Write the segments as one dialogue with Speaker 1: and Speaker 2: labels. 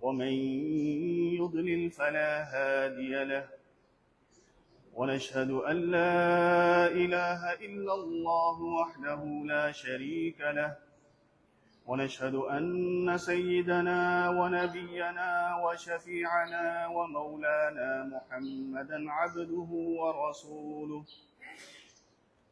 Speaker 1: ومن يضلل فلا هادي له. ونشهد أن لا إله إلا الله وحده لا شريك له. ونشهد أن سيدنا ونبينا وشفيعنا ومولانا محمدا عبده ورسوله.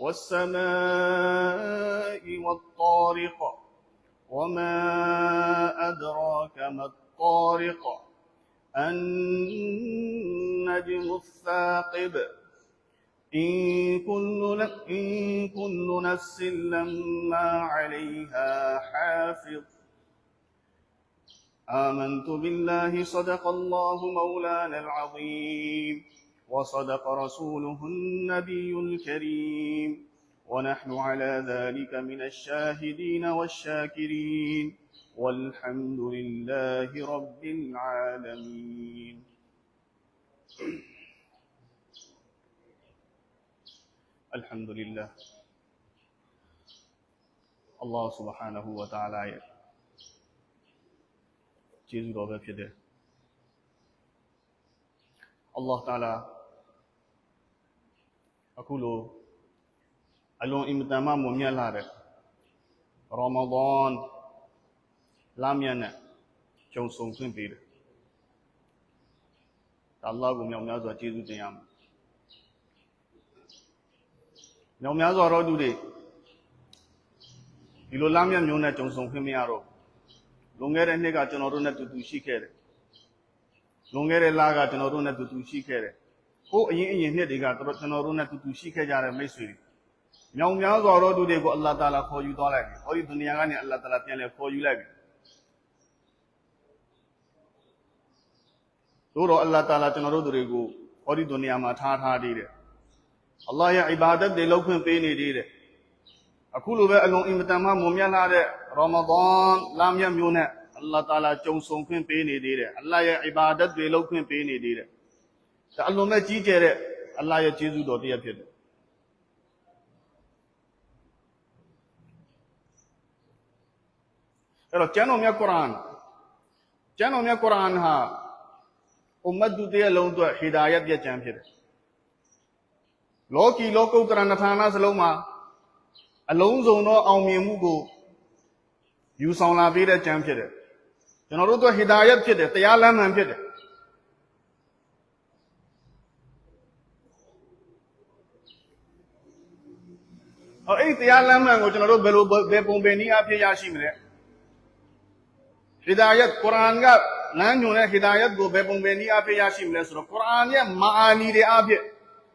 Speaker 1: والسماء والطارق وما أدراك ما الطارق النجم الثاقب إن كل, إن كل نفس لما عليها حافظ. آمنت بالله صدق الله مولانا العظيم. وصدق رسوله النبي الكريم ونحن على ذلك من الشاهدين والشاكرين والحمد لله رب العالمين الحمد لله Allah subhanahu wa ta'ala ရဲ့ကျေးဇူးတော်ပဲဖြစ်တယ် Allah ta'ala အခုလိုအလွန်အင်မတန်မှမွန်မြတ်လာတဲ့ရမဒန်လမ်းမြတ်နဲ့ကြုံဆုံခွင့်ပေးတယ်ဒါအလ္လာဟ်ကိုမြောက်များစွာကျေးဇူးတင်ရမယ်မြောက်များစွာသောသူတွေဒီလိုလမ်းမြတ်မျိုးနဲ့ကြုံဆုံခွင့်မရတော့လွန်ခဲ့တဲ့နှစ်ကကျွန်တော်တို့နဲ့တူတူရှိခဲ့တယ်လွန်ခဲ့တဲ့လကကျွန်တော်တို့နဲ့တူတူရှိခဲ့တယ် ဟိုအရင်အရင်နှစ်တွေကကျွန်တော်တို့နဲ့တူတူရှိခဲ့ကြတဲ့မိတ်ဆွေတွေမြောင်များစွာသောသူတွေကိုအလ္လာဟ်တာလာခေါ်ယူသွားလိုက်ပြီ။ဟောဒီဒုနီယာကနေအလ္လာဟ်တာလာပြန်လဲခေါ်ယူလိုက်ပြီ။သို့တော့အလ္လာဟ်တာလာကျွန်တော်တို့တွေကိုဟောဒီဒုနီယာမှာထားထားသေးတယ်။အလ္လာဟ်ရဲ့အီဘာဒတ်တွေလုပ်ခွင့်ပေးနေသေးတယ်။အခုလိုပဲအလွန်အင်မတန်မှမွန်မြတ်လာတဲ့ရမဒန်လမ်းမြတ်မျိုးနဲ့အလ္လာဟ်တာလာကြုံဆုံခွင့်ပေးနေသေးတယ်။အလ္လာဟ်ရဲ့အီဘာဒတ်တွေလုပ်ခွင့်ပေးနေသေးတယ်။ ဒါအလွန်ပဲကြီးကျယ်တဲ့အလ္လာဟ်ရဲ့ကျေးဇူးတော်တစ်ရပ်ဖြစ်တယ်။အဲ့တော့ကျမ်းတော်မြတ်ကုရ်အာန်ကျမ်းတော်မြတ်ကုရ်အာန်ဟာအွမ်မတ်သူတည်းလုံးအတွက်ဟီဒါယတ်ပြည့်ကျမ်းဖြစ်တယ်လောကီလောကုတ္တရဏဌာနစလုံးမှာအလုံးစုံသောအောင်မြင်မှုကိုယူဆောင်လာပေးတဲ့ကျမ်းဖြစ်တယ်ကျွန်တော်တို့အတွက်ဟီဒါယတ်ဖြစ်တယ်တရားလမ်းမှန်ဖြစ်တယ် အော်အဲ့ဒီတရားလမ်းမှန်ကိုကျွန်တော်တို့ဘယ်လိုဘယ်ပုံဘယ်နည်းအဖြစ်ရရှိမလဲဟီဒါယတ်ကုရ်အာန်ကလမ်းညွှန်တဲ့ဟီဒါယတ်ကိုဘယ်ပုံဘယ်နည်းအဖြစ်ရရှိမလဲဆိုတော့ကုရ်အာန်ရဲ့မာအာနီတွေအဖြစ်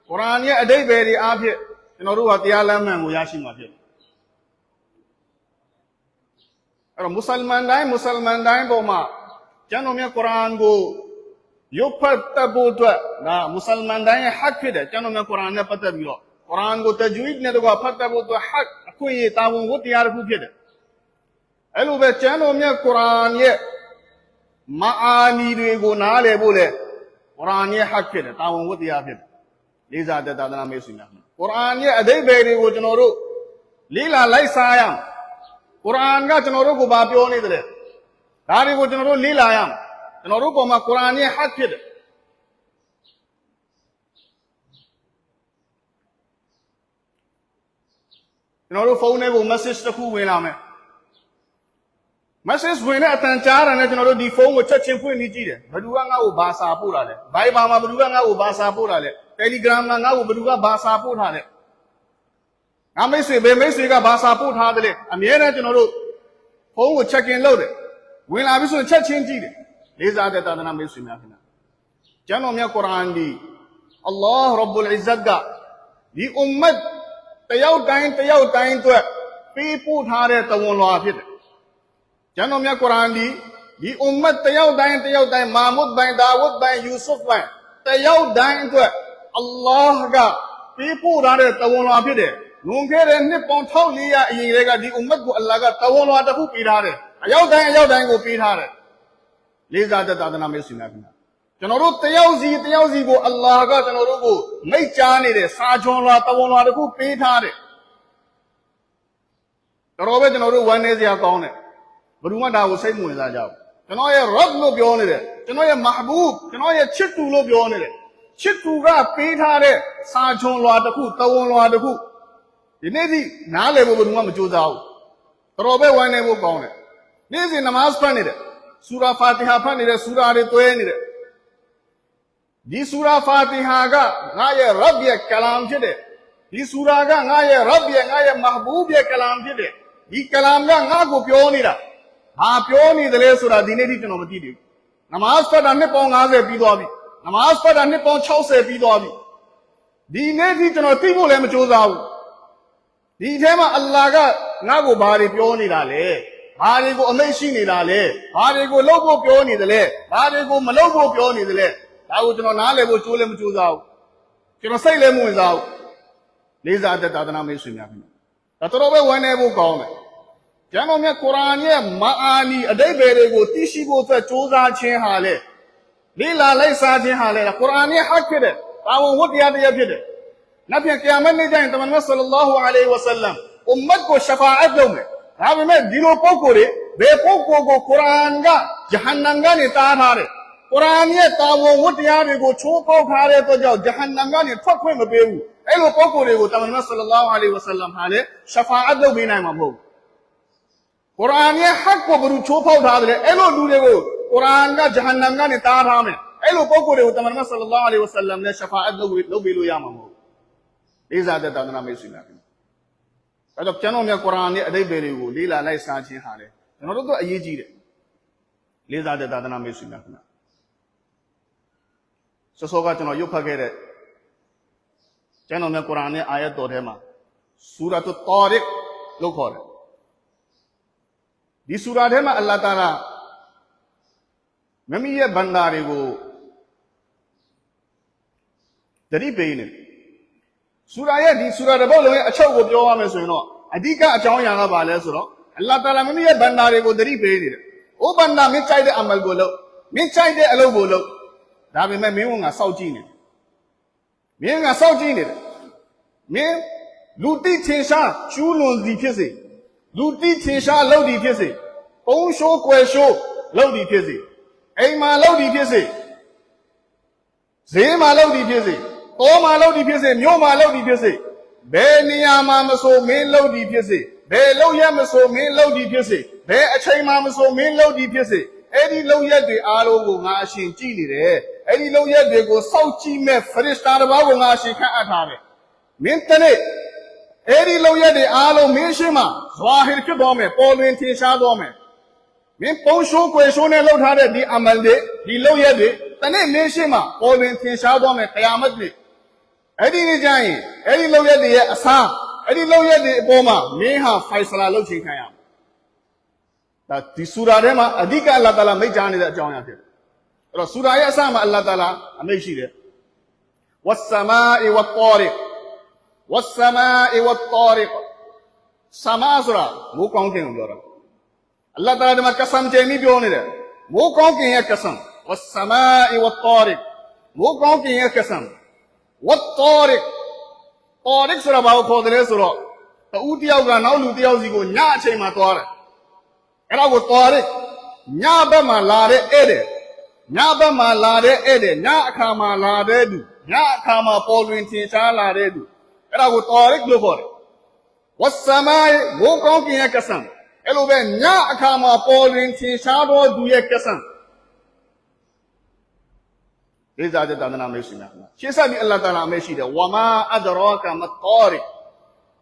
Speaker 1: ကုရ်အာန်ရဲ့အဓိပ္ပာယ်တွေအဖြစ်ကျွန်တော်တို့ကတရားလမ်းမှန်ကိုရရှိမှာဖြစ်တယ်အဲ့တော့မွတ်စလမန်တိုင်းမွတ်စလမန်တိုင်းပေါ်မှာကျမ်းတော်မြတ်ကုရ်အာန်ကိုရုပ်ဖတ်တတ်ဖို့အတွက်ဒါမွတ်စလမန်တိုင်းရဲ့ဟတ်ဖြစ်တယ်ကျမ်းတော်မြတ်ကုရ်အာန်နဲ့ပတ်သက်ပြီးတော့ ကုရ်အာန်ကိုတဂျဝီဒ်နဲ့တော့ဖတ်တတ်ဖို့အတွက်ဟတ်အခွင့်အရေးတာဝန်ကိုတရားတစ်ခုဖြစ်တယ်အဲ့လိုပဲကျမ်းတော်မြတ်ကုရ်အာန်ရဲ့မာအာနီတွေကိုနားလည်ဖို့လေကုရ်အာန်ရဲ့ဟတ်ဖြစ်တယ်တာဝန်ဝတ္တရားဖြစ်တယ်လေးစားတဲ့သာသနာမေ့ဆွေများကုရ်အာန်ရဲ့အဓိပ္ပာယ်တွေကိုကျွန်တော်တို့လေးလာလိုက်စားရအောင်ကုရ်အာန်ကကျွန်တော်တို့ကိုဘာပြောနေတယ်ဒါတွေကိုကျွန်တော်တို့လေးလာရအောင်ကျွန်တော်တို့ပေါ်မှာကုရ်အာန်ရဲ့ဟတ်ဖြစ်တယ် ကျွန်တော်တို့ဖုန်းထဲကို message တစ်ခုဝင်လာမယ် message ဝင်တဲ့အတန်ကြားတာနဲ့ကျွန်တော်တို့ဒီဖုန်းကိုချက်ချင်းဖွင့်ပြီးကြည့်တယ်ဘယ်သူကငါ့ကိုဘာစာပို့တာလဲ Viber မှာဘယ်သူကငါ့ကိုဘာစာပို့တာလဲ Telegram မှာငါ့ကိုဘယ်သူကဘာစာပို့ထားလဲငါမိတ်ဆွေဘယ်မိတ်ဆွေကဘာစာပို့ထားတယ်လဲအမြဲတမ်းကျွန်တော်တို့ဖုန်းကို check in လုပ်တယ်ဝင်လာပြီဆိုရင်ချက်ချင်းကြည့်တယ်လေးစားတဲ့သာသနာမိတ်ဆွေများခင်ဗျာကျွန်တော်မြတ်ကုရ်အာန်ဒီအလ္လာဟ်ရဘ်ဘူလ်အဇ္ဇတ်ကဒီ ummah တ ယောက်တိုင်းတယောက်တိုင်းအတွက်ပေးပို့ထားတဲ့တဝန်လွာဖြစ်တယ်ကျွန်တော်မြတ်ကုရ်အာန်ဒီဒီ ummah တယောက်တိုင်းတယောက်တိုင်းမာမုဒ်ဘိုင်ဒါဝုဒ်ဘိုင်ယူဆုဖ်ဘိုင်တယောက်တိုင်းအတွက်အလ္လာဟ်ကပေးပို့ထားတဲ့တဝန်လွာဖြစ်တယ်လွန်ခဲ့တဲ့နှစ်ပေါင်း1400အရင်တည်းကဒီ ummah ကိုအလ္လာဟ်ကတဝန်လွာတစ်ခုပေးထားတယ်အယောက်တိုင်းအယောက်တိုင်းကိုပေးထားတယ်လေးစားတဲ့သာသနာမိတ်ဆွေများခင်ဗျာ ကျွန်တော်တို့တယောက်စီတယောက်စီကိုအလ္လာဟ်ကကျွန်တော်တို့ကိုမိတ်ကြားနေတဲ့စာချွန်လွာတဝန်လွာတစ်ခုပေးထားတယ်တော်တော်ပဲကျွန်တော်တို့ဝမ်းနေစရာကောင်းတယ်ဘယ်သူမှဒါကိုစိတ်မဝင်စားကြဘူးကျွန်တော်ရဲ့ Rabb လို့ပြောနေတယ်ကျွန်တော်ရဲ့ Mahbub ကျွန်တော်ရဲ့ချစ်သူလို့ပြောနေတယ်ချစ်သူကပေးထားတဲ့စာချွန်လွာတစ်ခုတဝန်လွာတစ်ခုဒီနေ့ထိနားလည်ဖို့ဘယ်သူမှမကြိုးစားဘူးတော်တော်ပဲဝမ်းနေဖို့ကောင်းတယ်နေ့စဉ်နမတ်ဖတ်နေတယ်ဆူရာဖာတီဟာဖတ်နေတယ်ဆူရာတွေတွဲနေတယ် ဒီဆူရာဖာတီဟာကငါရဲ့ Rabb ရဲ့ကလမ်ဖြစ်တယ်ဒီဆူရာကငါရဲ့ Rabb ရဲ့ငါရဲ့ Mahbub ရဲ့ကလမ်ဖြစ်တယ်ဒီကလမ်ကငါ့ကိုပြောနေတာဟာပြောနေတယ်လေဆိုတာဒီနေ့ထိကျွန်တော်မသိသေးဘူးနမတ်ဖတ်တာနှစ်ပေါင်း90ပြီးသွားပြီနမတ်ဖတ်တာနှစ်ပေါင်း60ပြီးသွားပြီဒီနေ့ထိကျွန်တော်သိဖို့လည်းမကြိုးစားဘူးဒီအထဲမှာအလ္လာဟ်ကငါ့ကိုဘာတွေပြောနေတာလဲဘာတွေကိုအမိတ်ရှိနေတာလဲဘာတွေကိုလုပ်ဖို့ပြောနေတယ်လဲဘာတွေကိုမလုပ်ဖို့ပြောနေတယ်လဲ ဒါကိုကျွန်တော်နားလည်ဖို့ကြိုးလည်းမကြိုးစားဘူးကျွန်တော်စိတ်လည်းမဝင်စားဘူးလေးစားတဲ့သာသနာမိတ်ဆွေများခင်ဗျာဒါတော်တော်ပဲဝမ်းနေဖို့ကောင်းတယ်ကျမ်းတော်မြတ်ကုရ်အာန်ရဲ့မာအာနီအတိတ်ပဲတွေကိုသိရှိဖို့အတွက်ကြိုးစားခြင်းဟာလေလေးလာလိုက်စားခြင်းဟာလေကုရ်အာန်ရဲ့ဟတ်ဖြစ်တယ်တာဝန်ဝတ္တရားတရားဖြစ်တယ်နောက်ပြန်ကီယာမတ်နေ့ကျရင်တမန်တော်ဆလ္လာဟူအလိုင်ဝါဆလမ်အွမ်မတ်ကိုရှဖာအတ်လုပ်မယ်ဒါပေမဲ့ဒီလိုပုံကိုယ်တွေဘယ်ပုံကိုယ်ကိုကုရ်အာန်ကဂျဟန္နမ်ကနေတားထားတယ် ကုရ်အာန်ရဲ့တာဝန်ဝတ္တရားတွေကိုချိုးဖောက်ထားတဲ့အတွက်ကြောင့်ဂျဟန္နမ်ကနေထွက်ခွင့်မပေးဘူးအဲ့လိုပုံကိုယ်တွေကိုတမန်တော်ဆလ္လာဟူအလိုင်ဝါဆလမ်ဟာလေရှဖာအတ်လုပ်ပေးနိုင်မှာမဟုတ်ဘူးကုရ်အာန်ရဲ့ဟတ်ကိုဘယ်သူချိုးဖောက်ထားတယ်အဲ့လိုလူတွေကိုကုရ်အာန်ကဂျဟန္နမ်ကနေတားထားမယ်အဲ့လိုပုံကိုယ်တွေကိုတမန်တော်ဆလ္လာဟူအလိုင်ဝါဆလမ်နဲ့ရှဖာအတ်လုပ်လုပ်ပေးလို့ရမှာမဟုတ်ဘူးလေးစားတဲ့သာသနာမိတ်ဆွေများခင်ဗျအဲ့တော့ကျမ်းတော်မြတ်ကုရ်အာန်ရဲ့အဓိပ္ပာယ်တွေကိုလေးလာလိုက်စားခြင်းဟာလေကျွန်တော်တို့ကအရေးကြီးတယ်လေးစားတဲ့သာသနာမိတ်ဆွေများခင်ဗျ စောစောကကျွန်တော်ရုပ်ဖတ်ခဲ့တဲ့ကျမ်းတော်မြတ်ကုရ်အာန်ရဲ့အာယတ်တော်ထဲမှာဆူရာတ်တာရစ်လို့ခေါ်တယ်ဒီဆူရာထဲမှာအလ္လာဟ်တာလာမမီရဲ့ဘန္တာတွေကိုတတိပေးနေတယ်ဆူရာရဲ့ဒီဆူရာတစ်ပုဒ်လုံးရဲ့အချုပ်ကိုပြောရမယ်ဆိုရင်တော့အဓိကအကြောင်းအရာကဘာလဲဆိုတော့အလ္လာဟ်တာလာမင်းရဲ့ဘန္တာတွေကိုသတိပေးနေတယ်။အိုးဘန္တာမင်းကြိုက်တဲ့အမလ်ကိုလုပ်မင်းကြိုက်တဲ့အလုပ်ကိုလုပ် ဒါပေမဲ့မင်းကငါစောက်ကြည့်နေတယ်။မင်းကစောက်ကြည့်နေတယ်။မင်းလူတိထင်ရှားကျူးလွန်စီဖြစ်စေလူတိထင်ရှားလုပ်ဒီဖြစ်စေပုံရှိုးကွယ်ရှိုးလုပ်ဒီဖြစ်စေအိမ်မှာလုပ်ဒီဖြစ်စေဈေးမှာလုပ်ဒီဖြစ်စေတောမှာလုပ်ဒီဖြစ်စေမြို့မှာလုပ်ဒီဖြစ်စေဘယ်နေရာမှာမဆိုမင်းလုပ်ဒီဖြစ်စေဘယ်လုပ်ရမဆိုမင်းလုပ်ဒီဖြစ်စေဘယ်အချိန်မှာမဆိုမင်းလုပ်ဒီဖြစ်စေအဲ့ဒီလုပ်ရက်တွေအားလုံးကိုငါအရှင်ကြည့်နေတယ် အဲ့ဒီလုပ်ရက်တွေကိုစောင့်ကြည့်မဲ့ဖရစ်တာတစ်ပါးကိုငါအရှင်ခန့်အပ်ထားတယ်မင်းတနေ့အဲ့ဒီလုံရက်တွေအားလုံးမင်းရှင်းမှာဇွာဟီဖြစ်သွားမယ်ပေါ်လွင်ထင်ရှားသွားမယ်မင်းပုံရှိုးကွယ်ရှိုးနဲ့လှုပ်ထားတဲ့ဒီအမလ်တွေဒီလုံရက်တွေတနေ့မင်းရှင်းမှာပေါ်လွင်ထင်ရှားသွားမယ်တရားမတ်တွေအဲ့ဒီနေ့ကျရင်အဲ့ဒီလုံရက်တွေရဲ့အစားအဲ့ဒီလုံရက်တွေအပေါ်မှာမင်းဟာဖိုင်ဆလာလုပ်ချင်ခံရမယ်ဒါဒီဆူရာထဲမှာအဓိကအလ္လာဟ်တာလာမိတ်ကြားနေတဲ့အကြောင်းအရာဖြစ်တယ် အဲ့တော့ဆူရာရဲ့အစမှာအလ္လာဟ်တာလာအမိန့်ရှိတယ်ဝတ်ဆမာအီဝတ်တော်ရီဝတ်ဆမာအီဝတ်တော်ရီဆမာဆိုတာမိုးကောင်းကင်ကိုပြောတာအလ္လာဟ်တာလာဒီမှာကဆမ်ကျင်းပြီးပြောနေတယ်မိုးကောင်းကင်ရဲ့ကဆမ်ဝတ်ဆမာအီဝတ်တော်ရီမိုးကောင်းကင်ရဲ့ကဆမ်ဝတ်တော်ရီတော်ရီဆိုတာဘာကိုခေါ်တယ်လဲဆိုတော့တူးတယောက်ကနောက်လူတယောက်စီကိုညအချိန်မှာသွားတယ်အဲ့ဒါကိုတော်ရီညဘက်မှာလာတဲ့ဧည့်တယ် ညဘက်မှာလာတဲ့ဧည့်တယ်ညအခါမှာလာတဲ့သူညအခါမှာပေါ်လွင်ထင်ရှားလာတဲ့သူအဲ့ဒါကိုတာရစ်လို့ခေါ်တယ်ဝတ်ဆမိုင်းဘိုးကောင်းကင်ရဲ့ကဆံအဲ့လိုပဲညအခါမှာပေါ်လွင်ထင်ရှားသောသူရဲ့ကဆံလေးစားတဲ့သာသနာမိတ်ဆွေများခင်ဗျာရှင်းဆက်ပြီးအလ္လာဟ်တာလာအမိတ်ရှိတယ်ဝမာအဒရောကမတောရစ်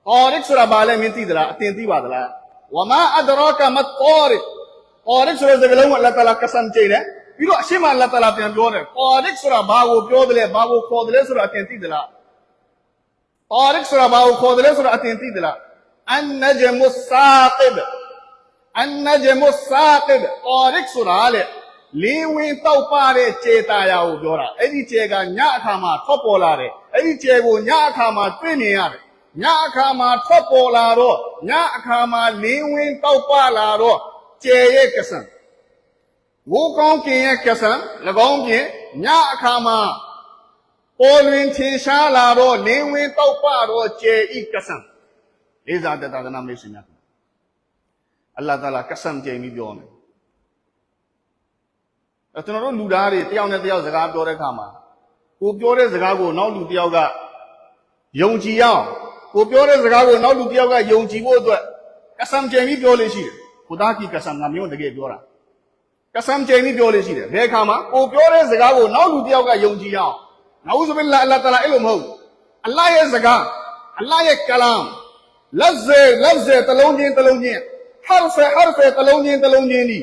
Speaker 1: တောရစ်ဆိုတာဘာလဲမင်းသိသလားအတင်သိပါသလားဝမာအဒရောကမတောရစ်တောရစ်ဆိုတဲ့စကားလုံးကိုအလ္လာဟ်တာလာကဆမ်ချိန်တယ် ပြီးတော့အရှိမအလ္လာဟ်တာလာပြန်ပြောတယ်တောရစ်ဆိုတာဘာကိုပြောတယ်လဲဘာကိုခေါ်တယ်လဲဆိုတာအတင်သိသလားတောရစ်ဆိုတာဘာကိုခေါ်တယ်လဲဆိုတာအတင်သိသလားအန်နဂျမုစာကစ်အန်နဂျမုစာကစ်တောရစ်ဆိုတာလေလင်းဝင်တောက်ပတဲ့ကျေတာယာကိုပြောတာအဲ့ဒီကျေကညအခါမှာထွက်ပေါ်လာတယ်အဲ့ဒီကျေကိုညအခါမှာတွေ့မြင်ရတယ်ညအခါမှာထွက်ပေါ်လာတော့ညအခါမှာလင်းဝင်တောက်ပလာတော့ကျေရဲ့ကစံ ဝိုးကောင်းကင်ရဲ့ကစံ၎င်းဖြင့်ညအခါမှာပေါ်လွင်ထင်ရှားလာတော့လင်းဝင်တောက်ပတော့ကျေဤကစံလေးစားတဲ့သာသနာမိတ်ဆွေများအလ္လာဟ်တာလာကစံကျေပြီးပြောတယ်အဲကျွန်တော်တို့လူသားတွေတယောက်နဲ့တယောက်စကားပြောတဲ့အခါမှာကိုပြောတဲ့စကားကိုနောက်လူတယောက်ကယုံကြည်ရအောင်ကိုပြောတဲ့စကားကိုနောက်လူတယောက်ကယုံကြည်ဖို့အတွက်ကဆမ်ကျင်ပြီးပြောလို့ရှိတယ်။ခူသားကီကဆမ်ငါမျိုးတကယ်ပြောတာ။ ကဆမ်ကျင်ပြီးပြောလို့ရှိတယ်။ဘယ်အခါမှာကိုပြောတဲ့စကားကိုနောက်လူတယောက်ကယုံကြည်ရအောင်။နာဥဇဘိလာအလ္လာဟ်တလာအဲ့လိုမဟုတ်ဘူး။အလ္လာဟ်ရဲ့စကားအလ္လာဟ်ရဲ့ကလမ်လက်ဇေလက်ဇေတလုံးချင်းတလုံးချင်းဟာဖ်ဟာဖ်တလုံးချင်းတလုံးချင်းဒီ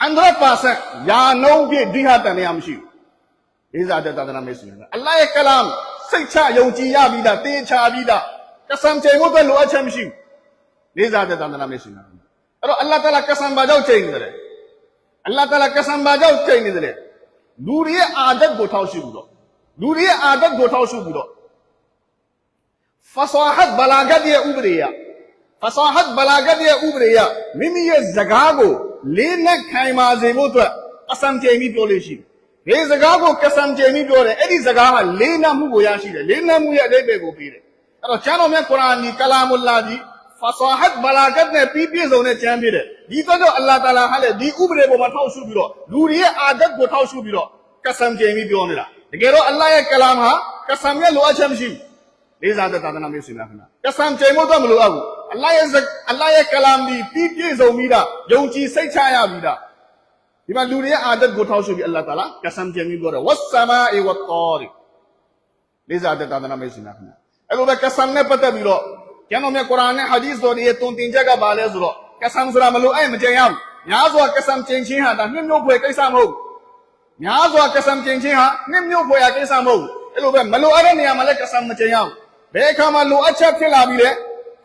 Speaker 1: 100%ယာနှုံးပြည့်ဒီဟာတန်တရားမရှိဘူး။လေးစားတဲ့သာသနာမိတ်ဆွေများအလ္လာဟ်ရဲ့ကလမ်စိတ်ချယုံကြည်ရပြီးသားတင်းချပြီးသားကဆမ်ချိန်ဖို့အတွက်လိုအပ်ချက်မရှိဘူး။လေးစားတဲ့သာသနာမိတ်ဆွေများအဲ့တော့အလ္လာဟ်တလာကဆမ်ဘာကြောင့်ချိန်နေတယ်။ အလ္လာဟ်တလာကဆမ်ဘာကြောင့်ချိန်နေတယ်။လူတွေရဲ့အာဒတ်ကိုထောက်ရှုပြီးတော့လူတွေရဲ့အာဒတ်ကိုထောက်ရှုပြီးတော့ဖဆာဟတ်ဘလာဂတ်ရဲ့ဥပဒေရဖဆာဟတ်ဘလာဂတ်ရဲ့ဥပဒေရမိမိရဲ့ဇကားကိုလေးနဲ့ခိုင်မာစေဖို့အတွက်အစံကျေမိပြောလို့ရှိတယ်။ဒီဇကားကိုကစံကျေမိပြောတယ်အဲ့ဒီဇကားကလေးနမှုကိုရရှိတယ်။လေးနမှုရဲ့အဓိပ္ပာယ်ကိုပြီးတယ်။အဲ့တော့ကျမ်းတော်မြတ်ကုရ်အာန်ဒီကလာမုလာဒီ ဖဆာဟတ်ဘလာဂတ်နဲ့ပြီးပြည့်စုံတဲ့ကျမ်းဖြစ်တယ်။ဒီတော့အလ္လာဟ်တာလာဟာလေဒီဥပဒေပေါ်မှာထောက်ရှုပြီးတော့လူတွေရဲ့အာဒတ်ကိုထောက်ရှုပြီးတော့ကစံကျေမိပြောနေတာ။တကယ်တော့အလ္လာဟ်ရဲ့ကလာမ်ဟာကစံရဲ့လိုအပ်ချက်မရှိဘူး။လေးစားတဲ့သာသနာမျိုးရှင်များခင်ဗျာကဆမ်ချိန်ဖို့တော့မလိုအပ်ဘူးအလ္လာဟ်ရဲ့ဇက်အလ္လာဟ်ရဲ့ကလာမ်ဒီပြီးပြည့်စုံပြီးတာယုံကြည်စိတ်ချရပြီးတာဒီမှာလူတွေရဲ့အာဒတ်ကိုထောက်ရှုပြီးအလ္လာဟ်တာလာကဆမ်ချိန်ပြီးပြောတယ်ဝတ်ဆမာအီဝတ်တောရီလေးစားတဲ့သာသနာမျိုးရှင်များခင်ဗျာအဲ့လိုပဲကဆမ်နဲ့ပတ်သက်ပြီးတော့ ကျမ်းတော်မြတ်ကုရ်အာန်နဲ့ဟာဒီသ်တော်တွေတုံတင်ချက်ကပါလဲဆိုတော့ကဆမ်ဆိုတာမလိုအဲ့မကြင်ရဘူးများစွာကဆမ်ချိန်ချင်းဟာဒါနှစ်မျိုးဖွယ်ကိစ္စမဟုတ်ဘူးများစွာကဆမ်ချိန်ချင်းဟာနှစ်မျိုးဖွယ်ရာကိစ္စမဟုတ်ဘူးအဲ့လိုပဲမလိုအပ်တဲ့နေရာမှာလည်းကဆမ်မချိန်ရဘူးဘယ်အခါမှာလိုအပ်ချက်ဖြစ်လာပြီလဲ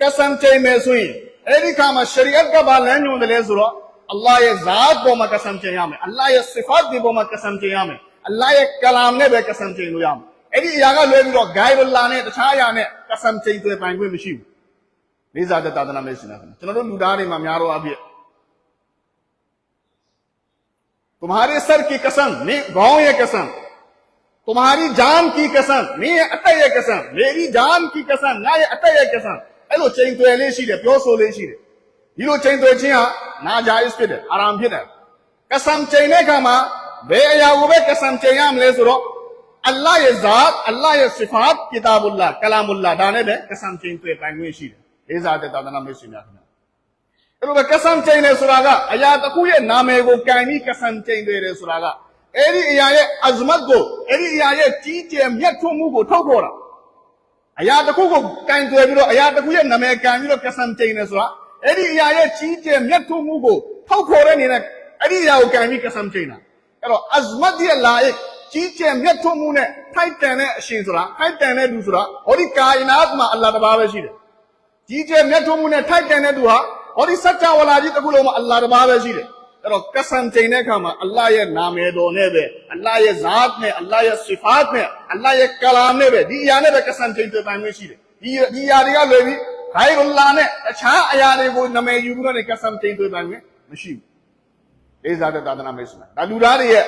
Speaker 1: ကဆမ်ချိန်မယ်ဆိုရင်အဲ့ဒီအခါမှာရှရီအတ်ကဘာလမ်းညွှန်တယ်လဲဆိုတော့အလ္လာဟ်ရဲ့ဇာတ်ပေါ်မှာကဆမ်ချိန်ရမယ်အလ္လာဟ်ရဲ့ဆီဖတ်ဒီပေါ်မှာကဆမ်ချိန်ရမယ်အလ္လာဟ်ရဲ့ကလာမ်နဲ့ပဲကဆမ်ချိန်လို့ရမယ်အဲ့ဒီအရာကလွဲပြီးတော့ဂိုင်ဘလာနဲ့တခြားအရာနဲ့ကဆမ်ချိန်တွေပိုင်ခွင့်မရှိဘူး လေးစားတဲ့သာသနာမဲ့ရှင်နာကျွန်တော်တို့လူသားတွေမှာများတော့အဖြစ် तुम्हारे सर की कसम नहीं गांव ये कसम तुम्हारी जान की कसम नहीं ये अतः ये कसम मेरी जान की कसम ना ये अतः ये कसम အဲ့လိုချိန်သွယ်လေးရှိတယ်ပြောဆိုလေးရှိတယ်ဒီလိုချိန်သွယ်ခြင်းဟာနာဂျာအစ်ဖြစ်တယ်အာရမ်ဖြစ်တယ်ကဆမ်ချိန်တဲ့အခါမှာဘယ်အရာကိုပဲကဆမ်ချိန်ရမလဲဆိုတော့အလ္လာဟ်ရဲ့ဇာတ်အလ္လာဟ်ရဲ့ဆီဖတ်ကီတာဘူလာကလာမူလာဒါနဲ့ပဲကဆမ်ချိန်သွယ်ပိုင်ခွင့်ရှိတယ် လေးစားတဲ့သာသနာမိတ်ဆွေများခင်ဗျာအဲ့လိုပဲကဆမ်ချိန်တယ်ဆိုတာကအရာတစ်ခုရဲ့နာမည်ကိုကင်ပြီးကဆမ်ချိန်တယ်တယ်ဆိုတာကအဲ့ဒီအရာရဲ့အဇမတ်ကိုအဲ့ဒီအရာရဲ့ကြီးကျယ်မြတ်ထွန်းမှုကိုထောက်ခေါ်တာအရာတစ်ခုကိုကင်သွယ်ပြီးတော့အရာတစ်ခုရဲ့နာမည်ကင်ပြီးတော့ကဆမ်ချိန်တယ်ဆိုတာအဲ့ဒီအရာရဲ့ကြီးကျယ်မြတ်ထွန်းမှုကိုထောက်ခေါ်တဲ့အနေနဲ့အဲ့ဒီအရာကိုကင်ပြီးကဆမ်ချိန်တာအဲ့တော့အဇမတ်ရဲ့လာရဲ့ကြီးကျယ်မြတ်ထွန်းမှုနဲ့ထိုက်တန်တဲ့အရှင်ဆိုတာထိုက်တန်တဲ့လူဆိုတာဟောဒီကာယနာတ်မှာအလ္လာဟ်တဘာပဲရှိတယ် ကြီးကျယ်မြတ်ထွန်းမှုနဲ့ထိုက်တန်တဲ့သူဟာဟောဒီစัจ java လာကြီးတစ်ခုလုံးမှာအလ္လာဟ်တပါးပဲရှိတယ်အဲ့တော့ကဆန်ချိန်တဲ့အခါမှာအလ္လာဟ်ရဲ့နာမည်တော်နဲ့ပဲအလ္လာဟ်ရဲ့ဇာတ်နဲ့အလ္လာဟ်ရဲ့ဆီဖတ်နဲ့အလ္လာဟ်ရဲ့ကလာမ်နဲ့ပဲဒီအရာနဲ့ပဲကဆန်ချိန်တွေ့ပိုင်ခွင့်ရှိတယ်ဒီဒီအရာတွေကလွယ်ပြီးဂိုင်ရူလာနဲ့တခြားအရာတွေကိုနာမည်ယူပြီးတော့ကဆန်ချိန်တွေ့ပိုင်ခွင့်မရှိဘူးလေးစားတဲ့သာသနာမိတ်ဆွေဒါလူသားတွေရဲ့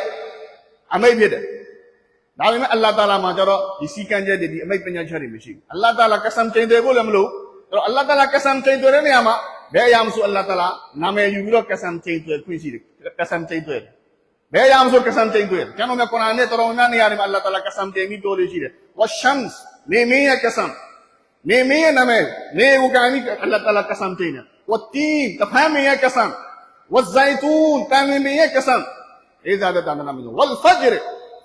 Speaker 1: အမိတ်ဖြစ်တယ်ဒါပေမဲ့အလ္လာဟ်တာလာမှာကျတော့ဒီစီကံချက်တွေဒီအမိတ်ပညာချက်တွေမရှိဘူးအလ္လာဟ်တာလာကဆမ်ချိန်တယ်ဖို့လည်းမလို့အဲ့ الله تعالى قسم تيتو رني اما بي يامسو الله تعالى نامي يورو قسم تيتو كويسي قسم تيتو بي يامسو قسم تيتو كانو مي قران ني ترو مي ناني الله تعالى قسم تي مي تولي شي والشمس مي مي قسم مي مي نامي مي وكاني الله تعالى قسم تي والتين تفهم مي قسم والزيتون تامي مي قسم اي زادت أنا نامي والفجر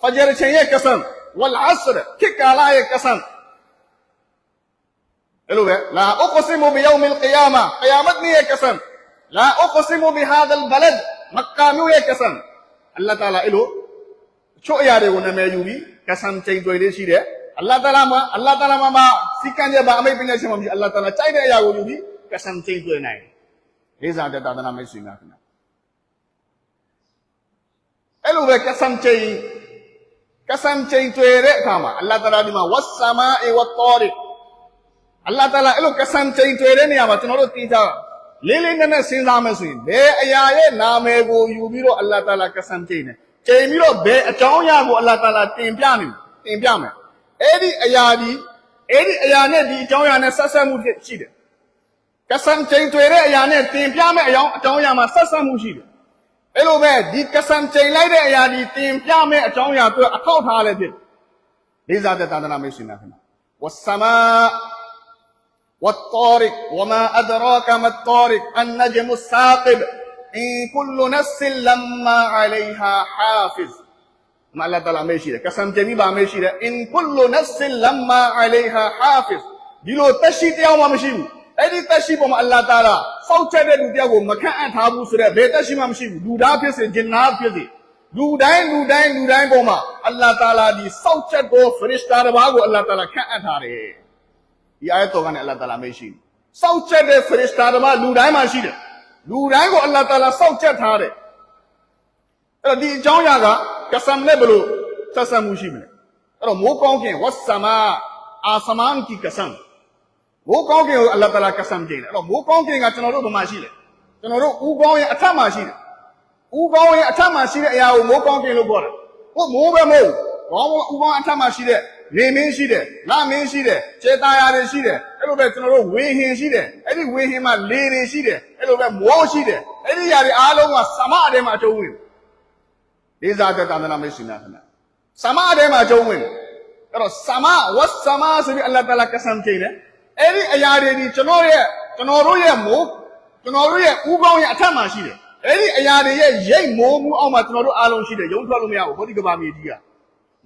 Speaker 1: فجر شي قسم والعصر كي قالا قسم bi hadha al balad မက္ကာမြို့ရဲ့ qasam အလ္လာဟ်တာလာအဲ့လိုအချို့အရာတွေကိုနာမည်ယူပြီး qasam ချိန်တွေ့လေးရှိတယ်အလ္လာဟ်တာလာမှာအလ္လာဟ်တာလာမှာမှာစီကံကြပါအမိတ်ပညာရှင်မှာအလ္လာဟ်တာလာကြိုက်တဲ့အရာကိုယူပြီး qasam ချိန်တွေ့နိုင်တယ်လေးစားတဲ့သာသနာမိတ်ဆွေများခင်ဗျာအဲ့လိုပဲကဆမ်ချိန်ကဆမ်ချိန်တွေ့တဲ့အခါမှာအလ္လာဟ်တအာလာဒီမှာဝတ်ဆာမာအီဝတ်တောရိ အလ္လာဟ်တအာလာအဲ့လိုကဆမ်ချိန်တွေ့တဲ့နေရာမှာကျွန်တော်တို့သိကြလေးလေးနက်နက်စဉ်းစားမယ်ဆိုရင်ဘယ်အရာရဲ့နာမည်ကိုယူပြီးတော့အလ္လာဟ်တအာလာကဆမ်ချိန်တယ်ချိန်ပြီးတော့ဘယ်အကြောင်းအရာကိုအလ္လာဟ်တအာလာတင်ပြနေတင်ပြမယ်အဲ့ဒီအရာဒီအဲ့ဒီအရာနဲ့ဒီအကြောင်းအရာနဲ့ဆက်ဆက်မှုဖြစ်ရှိတယ်ကဆမ်ချိန်တွေ့တဲ့အရာနဲ့တင်ပြမယ့်အကြောင်းအကြောင်းအရာမှာဆက်ဆက်မှုရှိတယ်အဲ့လိုပဲဒီကဆမ်ချိန်လိုက်တဲ့အရာဒီတင်ပြမဲ့အကြောင်းအရာအတွက်အထောက်ထားလည်းဖြစ်လေးစားတဲ့သာသနာမိတ်ဆွေများခင်ဗျဝတ်ဆမာ ဝတ်တောရိကဝမာအဒရာကမတ်တောရိကအန်နဂျမုဆာကစ်အင်ကုလနဖ်စလမ်မာအလိုင်ဟာဟာဖစ်မလာတလာမေရှိတယ်ကဆမ်ချိန်ပြီးပါမေရှိတယ်အင်ကုလနဖ်စလမ်မာအလိုင်ဟာဟာဖစ်ဒီလိုတရှိတရားမှမရှိဘူးအဲ့ဒီတက်ရှိပေါ်မှာအလ္လာဟ်တာလာစောက်ချက်တဲ့လူတယောက်ကိုမခန့်အပ်ထားဘူးဆိုတော့ဘယ်တက်ရှိမှမရှိဘူးလူသားဖြစ်စေဂျင်နာဖြစ်စေလူတိုင်းလူတိုင်းလူတိုင်းပေါ်မှာအလ္လာဟ်တာလာဒီစောက်ချက်ကိုဖရစ်တာတစ်ပါးကိုအလ္လာဟ်တာလာခန့်အပ်ထားတယ် ဒီအာယတ်တော်ကနေအလ္လာဟ်တာလာမရှိဘူးစောက်ချက်တဲ့ဖရစ်တာတစ်ပါးလူတိုင်းမှာရှိတယ်လူတိုင်းကိုအလ္လာဟ်တာလာစောက်ချက်ထားတယ်အဲ့တော့ဒီအကြောင်းအရာကကဆမ်နဲ့ဘလို့သက်ဆက်မှုရှိမလဲအဲ့တော့မိုးကောင်းခင်ဝတ်ဆမာအာဆမန်ကီကဆမ်မိုးကောင်းကင်ကိုအလ္လာဟ်တအာလာကဆမ်ကျိန်တယ်အဲ့တော့မိုးကောင်းကင်ကကျွန်တော်တို့ဘယ်မှာရှိလဲကျွန်တော်တို့ဦးကောင်းရဲ့အထက်မှာရှိတယ်ဦးကောင်းရဲ့အထက်မှာရှိတဲ့အရာကိုမိုးကောင်းကင်လို့ခေါ်တယ်ဟုတ်မိုးပဲမဟုတ် ဘောင်းဦးကောင်းအထက်မှာရှိတဲ့နေမင်းရှိတယ်လမင်းရှိတယ်ကျေတာယာတွေရှိတယ်အဲ့လိုပဲကျွန်တော်တို့ဝေဟင်ရှိတယ်အဲ့ဒီဝေဟင်မှာလေတွေရှိတယ်အဲ့လိုပဲမိုးရှိတယ်အဲ့ဒီຢာတွေအားလုံးကသမအထဲမှာအကျုံးဝင်လေးစားတဲ့တာသနာမိတ်ဆွေများခင်ဗျသမအထဲမှာအကျုံးဝင်အဲ့တော့သမဝတ်သမဆိုပြီးအလ္လာဟ်တအာလာကဆမ်ကျိန်တယ်အဲ့ဒီအရာတွေဒီကျွန်တော်ရဲ့ကျွန်တော်တို့ရဲ့မိုးကျွန်တော်တို့ရဲ့ဥကောင်းရဲ့အထက်မှာရှိတယ်အဲ့ဒီအရာတွေရဲ့ရိတ်မိုးမှုအောက်မှာကျွန်တော်တို့အားလုံးရှိတယ်ရုံထွက်လို့မရဘူးဟောဒီကဘာမြေကြီးက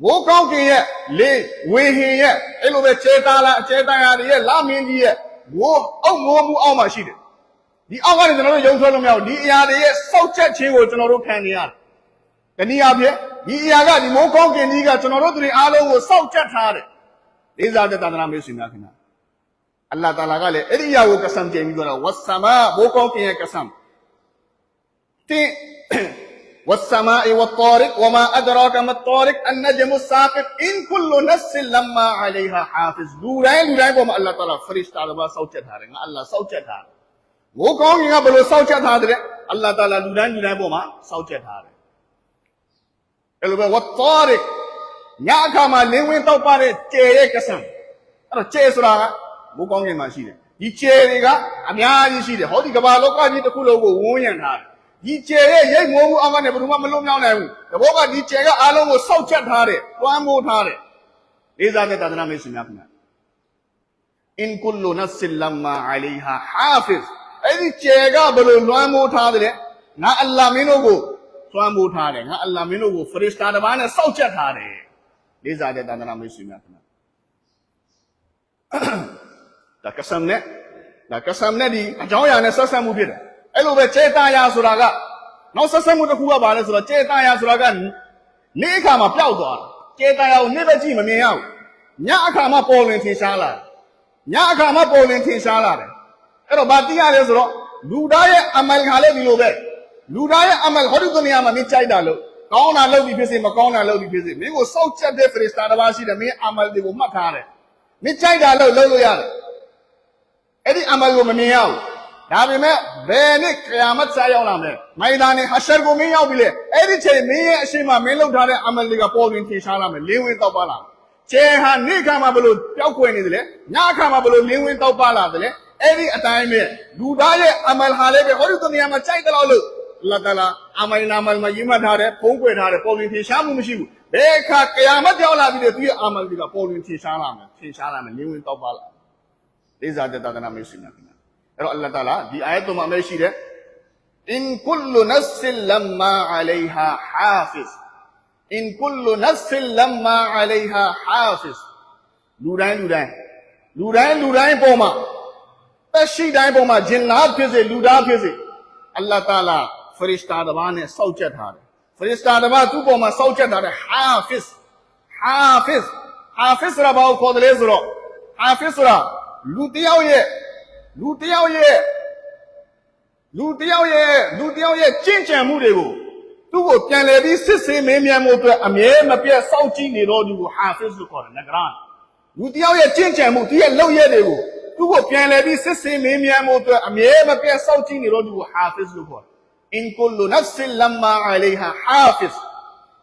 Speaker 1: မိုးကောင်းကင်ရဲ့လေဝေဟင်ရဲ့အဲ့လိုပဲခြေသားလားအခြေသားရာတွေရဲ့လာမင်းကြီးရဲ့မိုးအောက်မိုးမှုအောက်မှာရှိတယ်ဒီအောက်ကနေကျွန်တော်တို့ရုံထွက်လို့မရဘူးဒီအရာတွေရဲ့စောက်ချက်ခြင်းကိုကျွန်တော်တို့ခံနေရတယ်တနည်းအားဖြင့်ဒီအရာကဒီမိုးကောင်းကင်ကြီးကကျွန်တော်တို့တွေအားလုံးကိုစောက်ချက်ထားတယ်လေးစားတဲ့သာသနာ့မိတ်ဆွေများခင်ဗျာအလ္လာဟ်တာလာကလည်းအဲ့ဒီအရာကိုကဆမ်တင်ပြီးတော့ဝတ်ဆမာဘိုးကောင်းကင်ရဲ့ကဆမ်တင် ဝတ်ဆမာအီဝတ်တာရိကဝမာအဒရာကမတ်တာရိကအန်နဂျမုဆာကစ်အင်ကုလနဖ်စလမ်မာအလိုင်ဟာဟာဖစ်လူတိုင်းလူတိုင်းပေါ်မှာအလ္လာဟ်တာလာဖရစ်တာဘာစောက်ချက်ထားတယ်ငါအလ္လာဟ်စောက်ချက်ထားတယ်ဘိုးကောင်းကင်ကဘယ်လိုစောက်ချက်ထားတယ်အလ္လာဟ်တာလာလူတိုင်းလူတိုင်းပေါ်မှာစောက်ချက်ထားတယ်အဲ့လိုပဲဝတ်တာရိကညအခါမှာလင်းဝင်တော့ပါတဲ့ကျဲရဲ့ကဆမ်အဲ့တော့ကျဲဆိုတာကမိုးကောင်းကင်မှာရှိတယ်ဒီကျယ်တွေကအများကြီးရှိတယ်ဟောဒီကမ္ဘာလောကကြီးတစ်ခုလုံးကိုဝန်းရံထားတယ် ဒီကျယ်ရဲ့ရိတ်မိုးမှုအောက်ကနေဘယ်သူမှမလွတ်မြောက်နိုင်ဘူးတဘောကဒီကျယ်ကအားလုံးကိုစောက်ချက်ထားတယ်တွမ်းမိုးထားတယ်လေးစားတဲ့သာသနာ့မိတ်ဆွေများခင်ဗျာအင်ကုလုနဖ်စလမ်မာအလိုင်ဟာဟာဖစ်အဲ့ဒီကျယ်ကဘယ်လိုလွှမ်းမိုးထားတယ်ငါအလ္လာဟ်မင်းတို့ကိုလွှမ်းမိုးထားတယ်ငါအလ္လာဟ်မင်းတို့ကိုဖရစ်တာတစ်ပါးနဲ့စောက်ချက်ထားတယ်လေးစားတဲ့သာသနာ့မိတ်ဆွေများခင်ဗျာဒါကဆမ်နဲ့ဒါကဆမ်နဲ့ဒီအကြောင်းအရာနဲ့ဆက်ဆက်မှုဖြစ်တယ် အဲ့လိုပဲကျေတာယာဆိုတာကနောက်ဆက်ဆက်မှုတစ်ခုကဘာလဲဆိုတော့ကျေတာယာဆိုတာကနေ့အခါမှာပျောက်သွားတာကျေတာယာကိုနေ့ပဲကြည့်မမြင်ရဘူးညအခါမှာပေါ်လင်ထင်ရှားလာတယ်ညအခါမှာပေါ်လင်ထင်ရှားလာတယ်အဲ့တော့ဘာသိရလဲဆိုတော့လူသားရဲ့အမလ်ခါလေးဒီလိုပဲလူသားရဲ့အမလ်ဟောဒီဒုနီယာမှာမင်းကြိုက်တာလို့ကောင်းတာလုပ်ပြီးဖြစ်စေမကောင်းတာလုပ်ပြီးဖြစ်စေမင်းကိုစောက်ချက်တဲ့ဖရစ်တာတစ်ပါးရှိတယ်မင်းအမလ်တွေကိုမှတ်ထားတယ်မင်းကြိုက်တာလို့လုပ်လို့ရတယ်အဲ့ဒီအမလ်ကိုမမြင်ရဘူး ဒါပေမဲ့ဘယ်နှစ်ကယာမတ်စားရောက်လာမလဲမိုင်ဒါနေဟရှရ်ကိုမင်းရောက်ပြီလေအဲ့ဒီချိန်မင်းရဲ့အရှိမမင်းလုပ်ထားတဲ့အမလ်တွေကပေါ်တွင်ထင်ရှားလာမယ်လင်းဝင်တော့ပါလာကျဲဟာနေ့ခါမှာဘလို့ပျောက်ကွယ်နေတယ်လေညခါမှာဘလို့လင်းဝင်တော့ပါလာတယ်လေအဲ့ဒီအတိုင်းပဲလူသားရဲ့အမလ်ဟာလေးပဲဟောဒီတနေရာမှာကြိုက်တယ်လို့လို့အလ္လာဟ်တအာလာအမလ်နာမလ်မှာယဉ်မှတ်ထားတယ်ဖုံးကွယ်ထားတယ်ပေါ်တွင်ထင်ရှားမှုမရှိဘူးဘယ်အခါကယာမတ်ရောက်လာပြီလေသူရဲ့အမလ်တွေကပေါ်တွင်ထင်ရှားလာမယ်ထင်ရှားလာမယ်လင်းဝင်တော့ပါလာလေးစားတဲ့သာသနာမိတ်ဆွေများခင်ဗျာ အဲ့တော့အလ္လာဟ်တာလာဒီအာယတ်တော်မှာအမဲရှိတယ်အင်ကုလနဖ်စလမ်မာအလိုင်ဟာဟာဖစ် in kullu nafsin lamma 'alayha hafiz လူတိုင်းလူတိုင်းလူတိုင်းလူတိုင်းပေါ်မှာတက်ရှိတိုင်းပေါ်မှာဂျင်နာဖြစ်စေလူသားဖြစ်စေအလ္လာဟ်တာလာဖရစ်တာတစ်ပါးနဲ့စောက်ချက်ထားတယ်ဖရစ်တာတစ်ပါးသူ့ပေါ်မှာစောက်ချက်ထားတယ် hafiz hafiz hafiz ဆိုတာဘာကိုခေါ်တယ်လဲဆိုတော့ hafiz ဆိုတာလူတစ်ယောက်ရဲ့ လူတစ်ယောက်ရဲ့လူတစ်ယောက်ရဲ့လူတစ်ယောက်ရဲ့ကြင့်ကြံမှုတွေကိုသူ့ကိုပြန်လည်ပြီးစစ်ဆေးမင်းမြန်မှုအတွက်အမြဲမပြတ်စောင့်ကြည့်နေတော့သူကို hafiz လို့ခေါ်တယ်နဂရန်လူတစ်ယောက်ရဲ့ကြင့်ကြံမှုသူရဲ့လုပ်ရက်တွေကိုသူ့ကိုပြန်လည်ပြီးစစ်ဆေးမင်းမြန်မှုအတွက်အမြဲမပြတ်စောင့်ကြည့်နေတော့သူကို hafiz လို့ခေါ်တယ် in kullu nafsin lamma 'alayha hafiz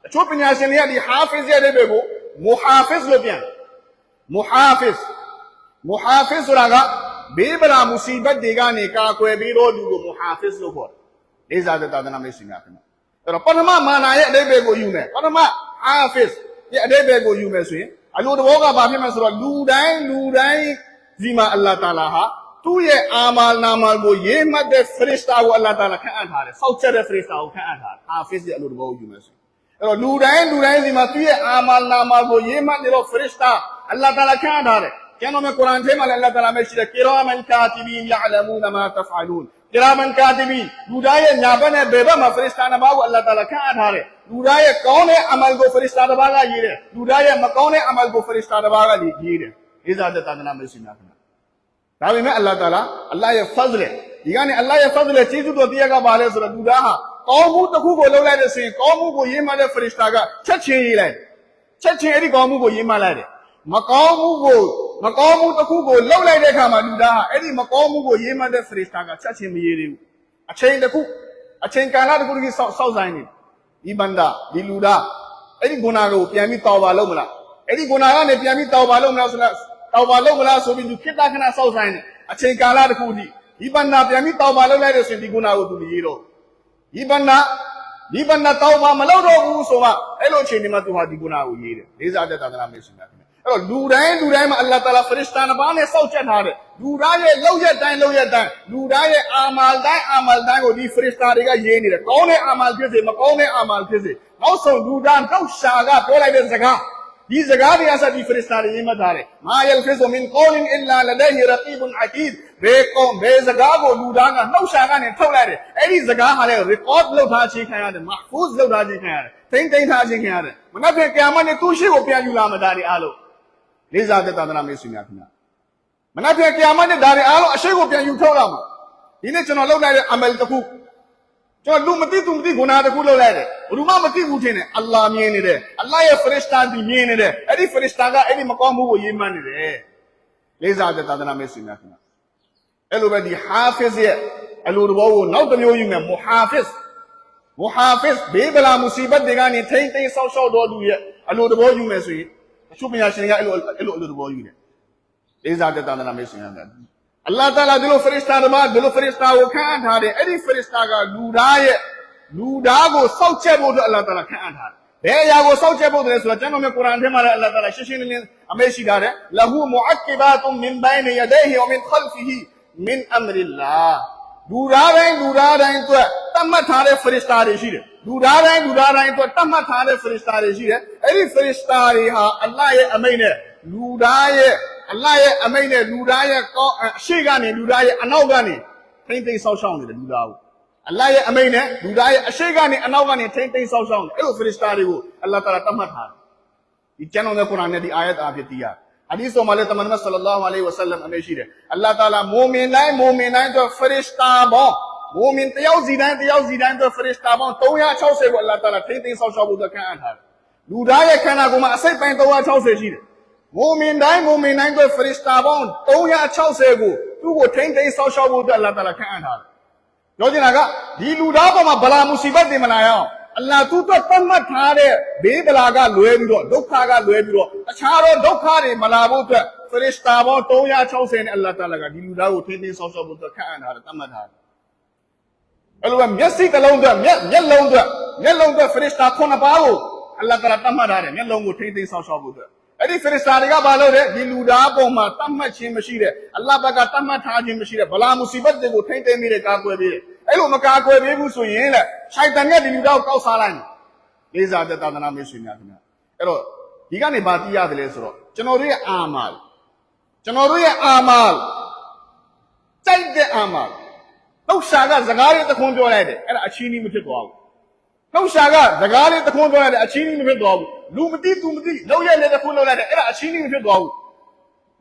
Speaker 1: အချို့ပညာရှင်တွေကဒီ hafiz ရဲ့အဓိပ္ပာယ်ကို muhafiz လို့ပြန် muhafiz muhafiz ဆိုတာက ဘေးပရာမူစီဘတ်တွေကနေကာကွယ်ပြီးတော့လူကို muhafiz လို့ခေါ်တယ်။လေးစားတဲ့သာသနာ့မိတ်ဆွေများခင်ဗျ။အဲ့တော့ပထမမာနာရဲ့အဓိပ္ပာယ်ကိုယူမယ်။ပထမ hafiz ရဲ့အဓိပ္ပာယ်ကိုယူမယ်ဆိုရင်အလိုတဘောကဘာဖြစ်မလဲဆိုတော့လူတိုင်းလူတိုင်းဒီမှာအလ္လာဟ်တာလာဟာသူ့ရဲ့အာမာလ်နာမာကိုရေးမှတ်တဲ့ဖရစ်တာကိုအလ္လာဟ်တာလာခန့်အပ်ထားတယ်။စောက်ချက်တဲ့ဖရစ်တာကိုခန့်အပ်ထားတယ်။ hafiz ရဲ့အလိုတဘောကိုယူမယ်ဆိုရင်အဲ့တော့လူတိုင်းလူတိုင်းဒီမှာသူ့ရဲ့အာမာလ်နာမာကိုရေးမှတ်နေတော့ဖရစ်တာအလ္လာဟ်တာလာခန့်အပ်ထားတယ်။ ကျန်တော်မြတ်ကုရ်အာန်ထဲမှာလည်းအလ္လာဟ်တာလာမရှိတဲ့ကီရာမန်ကာတီဘီယအလမူနမာတဖအလူန်ကီရာမန်ကာတီဘီလူတိုင်းရဲ့ညာဘက်နဲ့ဘယ်ဘက်မှာဖရစ်တာနှစ်ပါးကိုအလ္လာဟ်တာလာခန့်အပ်ထားတယ်။လူတိုင်းရဲ့ကောင်းတဲ့အမလ်ကိုဖရစ်တာတ စ်ပါးကရေးတယ်။လူတိုင်းရဲ့မကောင်းတဲ့အမလ်ကိုဖရစ်တာတစ်ပါးကရေးတယ်။ဣဇာတဲ့သာသနာမရှိများခင်ဗျာ။ဒါပေမဲ့အလ္လာဟ်တာလာအလ္လာဟ်ရဲ့ဖဇ်လေဒီကနေအလ္လာဟ်ရဲ့ဖဇ်လေကျေးဇူးတော်တရားကပါလဲဆိုတော့လူသားဟာကောင်းမှုတစ်ခုကိုလုပ်လိုက်တဲ့ဆိုရင်ကောင်းမှုကိုရေးမှတဲ့ဖရစ်တာကချက်ချင်းရေးလိုက်ချက်ချင်းအဲ့ဒီကောင်းမှုကိုရေးမှလိုက်တယ်မကောင်းမှုကိုမကောင်းမှုတစ်ခုကိုလုပ်လိုက်တဲ့အခါမှာလူသားဟာအဲ့ဒီမကောင်းမှုကိုရေးမှတဲ့ဖရစ်တာကချက်ချင်းမရေးသေးဘူးအချိန်တစ်ခုအချိန်ကာလတစ်ခုတည်းစောက်စောက်ဆိုင်နေဒီဘန္တာဒီလူသားအဲ့ဒီဂုဏကိုပြန်ပြီးတောက်ပါလို့မလားအဲ့ဒီဂုဏကနေပြန်ပြီးတောက်ပါလို့မလားဆိုတော့တောက်ပါလို့မလားဆိုပြီးသူခိတ္တခဏစောက်ဆိုင်နေအချိန်ကာလတစ်ခုတည်းဒီဘန္တာပြန်ပြီးတောက်ပါလို့လိုက်တဲ့ဆိုရင်ဒီဂုဏကိုသူမရေးတော့ဒီဘန္တာဒီဘန္တာတောက်ပါမလုပ်တော့ဘူးဆိုမှအဲ့လိုအချိန်ဒီမှာသူဟာဒီဂုဏကိုရေးတယ်လေးစားတဲ့သာသနာမေရှင်များခင်ဗျ အဲ့တော့လူတိုင်းလူတိုင်းမှာအလ္လာဟ်တာလာဖရစ်တာနှစ်ပါးနဲ့စောက်ချက်ထားတယ်လူတိုင်းရဲ့လောက်ရက်တိုင်းလောက်ရက်တိုင်းလူတိုင်းရဲ့အာမလ်တိုင်းအာမလ်တိုင်းကိုဒီဖရစ်တာတွေကရေးနေတယ်ကောင်းတဲ့အာမလ်ဖြစ်စေမကောင်းတဲ့အာမလ်ဖြစ်စေနောက်ဆုံးလူသားတောက်ရှာကပြောလိုက်တဲ့စကားဒီစကားတွေကစဒီဖရစ်တာတွေရေးမှတ်ထားတယ်မာယလ်ဖီဇူမင်ကောလင်အီလာလဒဟီရကီဘွန်အကီဒ်ဘေကောဘေစကားကိုလူသားကနှောက်ရှာကနေထုတ်လိုက်တယ်အဲ့ဒီစကားဟာလည်း record လုပ်ထားခြင်းခံရတယ် mahfuz လုပ်ထားခြင်းခံရတယ်ထိမ့်သိမ်းထားခြင်းခံရတယ်မနက်ဖြန်ကီယာမတ်နဲ့သူ့ရှိကိုပြန်ယူလာမှာဒါတွေအားလုံး လေးစားတဲ့သာသနာ့မိတ်ဆွေများခင်ဗျာမနက်ဖြန်ကီယာမတ်နဲ့ဒါတွေအားလုံးအရှိကိုပြန်ယူထုတ်လာမှာဒီနေ့ကျွန်တော်လုပ်လိုက်တဲ့အမလ်တစ်ခုကျွန်တော်လူမသိသူမသိဂုဏတစ်ခုလုပ်လိုက်တယ်ဘယ်သူမှမသိဘူးထင်တယ်အလ္လာဟ်မြင်နေတယ်အလ္လာဟ်ရဲ့ဖရစ်တာဒီမြင်နေတယ်အဲ့ဒီဖရစ်တာကအဲ့ဒီမကောင်းမှုကိုရေးမှန်းနေတယ်လေးစားတဲ့သာသနာ့မိတ်ဆွေများခင်ဗျာအဲ့လိုပဲဒီဟာဖစ်ရဲ့အလိုတော်ကိုနောက်တစ်မျိုးယူမယ်မူဟာဖစ်မူဟာဖစ်ဘေးဗလာမူစီဘတ်တွေကနေထိမ့်သိမ်းဆောက်ရှောက်တော်သူရဲ့အလိုတော်ယူမယ်ဆိုရင် အချို့ပညာရှင်တွေကအဲ့လိုအဲ့လိုအလိုတော်ယူတယ်လေးစားတဲ့သာသနာ့မိတ်ဆွေများခင်ဗျာအလ္လာဟ်တာလာဒီလိုဖရစ်တာတွေမှာဒီလိုဖရစ်တာကိုခန့်အပ်ထားတယ်အဲ့ဒီဖရစ်တာကလူသားရဲ့လူသားကိုစောက်ချက်ဖို့အတွက်အလ္လာဟ်တာလာခန့်အပ်ထားတယ်ဘယ်အရာကိုစောက်ချက်ဖို့လဲဆိုတော့ကျမ်းတော်မြတ်ကုရ်အာန်ထဲမှာလည်းအလ္လာဟ်တာလာရှင်းရှင်းလင်းလင်းအမေရှိထားတယ်လဟူမူအကီဘတ်မင်ဘိုင်နယဒိဟီဝမင်ခလ်ဖီဟီမင်အမရီလာလူသားတိုင်းလူသားတိုင်းအတွက်တတ်မှတ်ထားတဲ့ဖရစ်တာတွေရှိတယ် လူသားတိုင်းလူသားတိုင်းအတွက်တတ်မှတ်ထားတဲ့ဖရစ်တာတွေရှိတယ်အဲ့ဒီဖရစ်တာတွေဟာအလ္လာဟ်ရဲ့အမိန့်နဲ့လူသားရဲ့အလ္လာဟ်ရဲ့အမိန့်နဲ့လူသားရဲ့ကောအရှိကနေလူသားရဲ့အနောက်ကနေထိမ့်သိမ်းဆောက်ရှောက်နေတယ်လူသားကိုအလ္လာဟ်ရဲ့အမိန့်နဲ့လူသားရဲ့အရှိကနေအနောက်ကနေထိမ့်သိမ်းဆောက်ရှောက်နေအဲ့လိုဖရစ်တာတွေကိုအလ္လာဟ်တာလာတတ်မှတ်ထားတယ်ဒီကျမ်းတော်ရဲ့ကုရ်အာန်နဲ့ဒီအာယတ်အဖြစ်တရားဟာဒီဆိုမှာလေတမန်တော်ဆလ္လာလာဟ်အလိုင်းဝဆလမ်အမေရှိတယ်အလ္လာဟ်တာလာမူမင်တိုင်းမူမင်တိုင်းတို့ဖရစ်တာဘော မူမင်တယောက်စီတိုင်းတယောက်စီတိုင်းတို့ဖရစ်တာဘော360ကိုအလ္လာဟ်တာလာထိမ့်သိမ်းဆောက်ရှောက်ဖို့ခံအပ်ထားတယ်လူသားရဲ့ခန္ဓာကိုယ်မှာအစိတ်ပိုင်း360ရှိတယ်မူမင်တိုင်းမူမင်တိုင်းတို့ဖရစ်တာဘော360ကိုသူ့ကိုထိမ့်သိမ်းဆောက်ရှောက်ဖို့အတွက်အလ္လာဟ်တာလာခံအပ်ထားတယ်ပြောချင်တာကဒီလူသားပေါ်မှာဗလာမူစီဘတ်တွေမလာရအောင်အလ္လာဟ်သူ့အတွက်သတ်မှတ်ထားတဲ့ဘေးဗလာကလွဲပြီးတော့ဒုက္ခကလွဲပြီးတော့တခြားသောဒုက္ခတွေမလာဖို့အတွက်ဖရစ်တာဘော360နဲ့အလ္လာဟ်တာလာကဒီလူသားကိုထိမ့်သိမ်းဆောက်ရှောက်ဖို့အတွက်ခံအပ်ထားတယ်သတ်မှတ်ထားတယ် အဲ့လိုပဲမျက်စိတစ်လုံးအတွက်မျက်မျက်လုံးအတွက်မျက်လုံးအတွက်ဖရစ်တာခုနှစ်ပါးကိုအလ္လာဟ်တာလာသတ်မှတ်ထားတယ်မျက်လုံးကိုထိမ့်သိမ်းဆောက်ရှောက်ဖို့အတွက်အဲ့ဒီဖရစ်တာတွေကဘာလို့လဲဒီလူသားပေါ်မှာတတ်မှတ်ခြင်းမရှိတဲ့အလ္လာဟ်ဘက်ကတတ်မှတ်ထားခြင်းမရှိတဲ့ဗလာမူစီဘတ်တွေကိုထိမ့်သိမ်းမိတဲ့ကာကွယ်ပေးတယ်အဲ့လိုမကာကွယ်ပေးဘူးဆိုရင်လေရှိုက်တန်နဲ့ဒီလူသားကိုကောက်စားလိုက်တယ်လေးစားတဲ့သာသနာမိတ်ဆွေများခင်ဗျာအဲ့တော့ဒီကနေဘာသိရတယ်လဲဆိုတော့ကျွန်တော်တို့ရဲ့အာမလကျွန်တော်တို့ရဲ့အာမလကြိုက်တဲ့အာမလ နှုတ်ရှာကစကားလေးတစ်ခွန်းပြောလိုက်တယ်အဲ့ဒါအချင်းကြီးမဖြစ်သွားဘူးနှုတ်ရှာကစကားလေးတစ်ခွန်းပြောလိုက်တယ်အချင်းကြီးမဖြစ်သွားဘူးလူမသိသူမသိလောက်ရက်လေးတစ်ခွန်းလောက်လိုက်တယ်အဲ့ဒါအချင်းကြီးမဖြစ်သွားဘူး